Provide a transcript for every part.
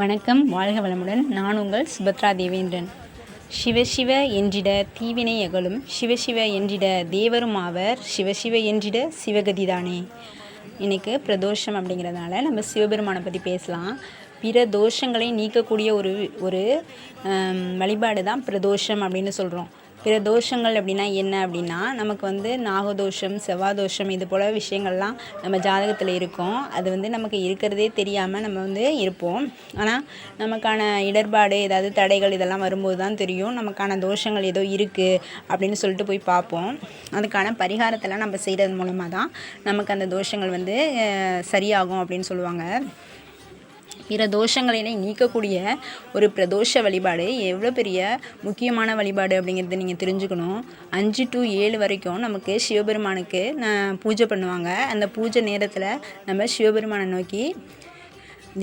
வணக்கம் வாழ்க வளமுடன். நான் உங்கள் சுபத்ரா தேவேந்திரன். சிவசிவ என்றிட தீவினை அகலும் சிவசிவ என்றிட தேவரும் ஆவர் சிவசிவ என்றிட சிவகதிதானே எனக்கு பிரதோஷம் அப்படிங்கிறதுனால நம்ம சிவபெருமானை பற்றி பேசலாம். பிற தோஷங்களை நீக்கக்கூடிய ஒரு ஒரு வழிபாடு தான் பிரதோஷம் அப்படின்னு சொல்கிறோம் பிற தோஷங்கள் அப்படின்னா என்ன அப்படின்னா நமக்கு வந்து நாகதோஷம் செவ்வாதோஷம் இது போல் விஷயங்கள்லாம் நம்ம ஜாதகத்தில் இருக்கும். அது வந்து நமக்கு இருக்கிறதே தெரியாமல் நம்ம வந்து இருப்போம். ஆனால் நமக்கான இடர்பாடு ஏதாவது தடைகள் இதெல்லாம் வரும்போது தான் தெரியும். நமக்கான தோஷங்கள் ஏதோ இருக்குது அப்படின்னு சொல்லிட்டு போய் பார்ப்போம். அதுக்கான பரிகாரத்தெல்லாம் நம்ம செய்கிறது மூலமாக தான் நமக்கு அந்த தோஷங்கள் வந்து சரியாகும் அப்படின்னு சொல்லுவாங்க. பிற தோஷங்களினை நீக்கக்கூடிய ஒரு பிரதோஷ வழிபாடு எவ்வளோ பெரிய முக்கியமான வழிபாடு அப்படிங்கிறத நீங்கள் தெரிஞ்சுக்கணும். அஞ்சு டு ஏழு வரைக்கும் நமக்கு சிவபெருமானுக்கு பூஜை பண்ணுவாங்க. அந்த பூஜை நேரத்தில் நம்ம சிவபெருமானை நோக்கி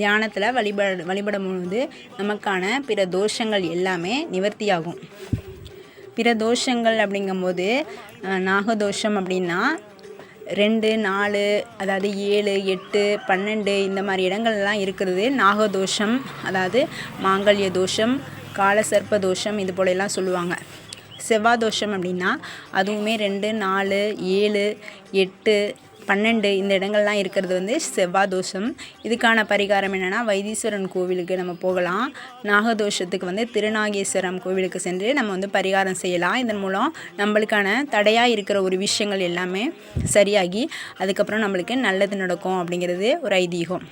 தியானத்தில் வழிபட வழிபடும் பொழுது நமக்கான பிற தோஷங்கள் எல்லாமே நிவர்த்தியாகும். பிற தோஷங்கள் அப்படிங்கும்போது நாகதோஷம் அப்படின்னா ரெண்டு நாலு அதாவது ஏழு எட்டு பன்னெண்டு இந்த மாதிரி இடங்கள்லாம் இருக்கிறது நாகதோஷம் அதாவது மாங்கல்ய தோஷம் காலசர்ப்ப தோஷம் இது போலெல்லாம் சொல்லுவாங்க. செவ்வாய் தோஷம் அப்படின்னா அதுவுமே ரெண்டு நாலு ஏழு எட்டு பன்னெண்டு இந்த இடங்கள்லாம் இருக்கிறது வந்து செவ்வாய் தோஷம். இதுக்கான பரிகாரம் என்னென்னா வைத்தீஸ்வரன் கோவிலுக்கு நம்ம போகலாம். நாகதோஷத்துக்கு வந்து திருநாகேஸ்வரம் கோவிலுக்கு சென்று நம்ம வந்து பரிகாரம் செய்யலாம். இதன் மூலம் நம்மளுக்கான தடையாக இருக்கிற ஒரு விஷயங்கள் எல்லாமே சரியாகி அதுக்கப்புறம் நம்மளுக்கு நல்லது நடக்கும் அப்படிங்கிறது ஒரு ஐதீகம்.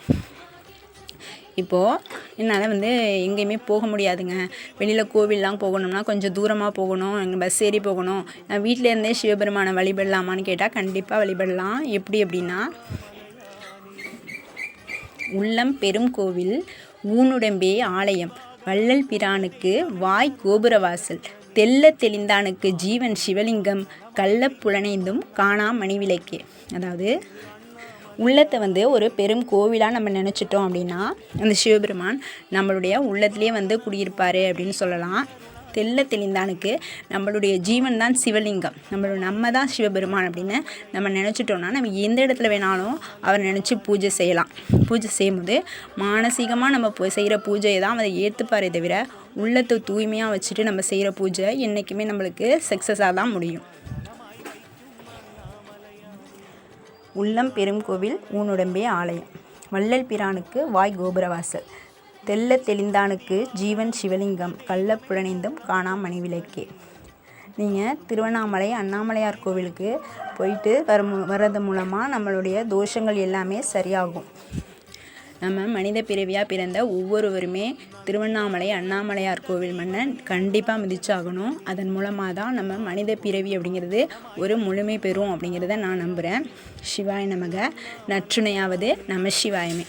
இப்போது என்னால் வந்து எங்கேயுமே போக முடியாதுங்க. வெளியில் கோவில்லாம் போகணும்னா கொஞ்சம் தூரமாக போகணும் எங்கள் பஸ் ஏறி போகணும். நான் வீட்டில் இருந்தே சிவபெருமானை வழிபடலாமான்னு கேட்டால் கண்டிப்பாக வழிபடலாம். எப்படி அப்படின்னா உள்ளம் பெரும் கோவில் ஊனுடம்பே ஆலயம் வள்ளல் பிரானுக்கு வாய் கோபுரவாசல் தெல்ல தெளிந்தானுக்கு ஜீவன் சிவலிங்கம் கள்ள புலனைந்தும் காணா மணிவிளக்கே. அதாவது உள்ளத்தை வந்து ஒரு பெரும் கோவிலாக நம்ம நினச்சிட்டோம் அப்படின்னா அந்த சிவபெருமான் நம்மளுடைய உள்ளத்திலே வந்து குடியிருப்பார் அப்படின்னு சொல்லலாம். தெல்ல தெளிந்தானுக்கு நம்மளுடைய ஜீவன் தான் சிவலிங்கம். நம்மளோட நம்ம தான் சிவபெருமான் அப்படின்னு நம்ம நினச்சிட்டோம்னா நம்ம எந்த இடத்துல வேணாலும் அவர் நினச்சி பூஜை செய்யலாம். பூஜை செய்யும்போது மானசீகமாக நம்ம போ- செய்கிற பூஜையை தான் அதை ஏற்றுப்பாரே தவிர உள்ளத்தை தூய்மையாக வச்சுட்டு நம்ம செய்கிற பூஜை என்றைக்குமே நம்மளுக்கு சக்ஸஸாக தான் முடியும். உள்ளம் பெரும் கோவில் ஊனுடம்பே ஆலயம். வள்ளல் பிரானுக்கு வாய் கோபுரவாசல். தெல்ல தெளிந்தானுக்கு ஜீவன் சிவலிங்கம். கள்ள புழனைந்தும் காணா மணிவிளக்கே. நீங்கள் திருவண்ணாமலை அண்ணாமலையார் கோவிலுக்கு போயிட்டு வரும் வர்றது மூலமாக நம்மளுடைய தோஷங்கள் எல்லாமே சரியாகும். நம்ம மனித பிறவியாக பிறந்த ஒவ்வொருவருமே திருவண்ணாமலை அண்ணாமலையார் கோவில் மன்னன் கண்டிப்பாக மிதிச்சாகணும். அதன் மூலமாக தான் நம்ம மனித பிறவி அப்படிங்கிறது ஒரு முழுமை பெறும் அப்படிங்கிறத நான் நம்புகிறேன் சிவாய நமக. நற்றுணையாவது நம சிவாயமே.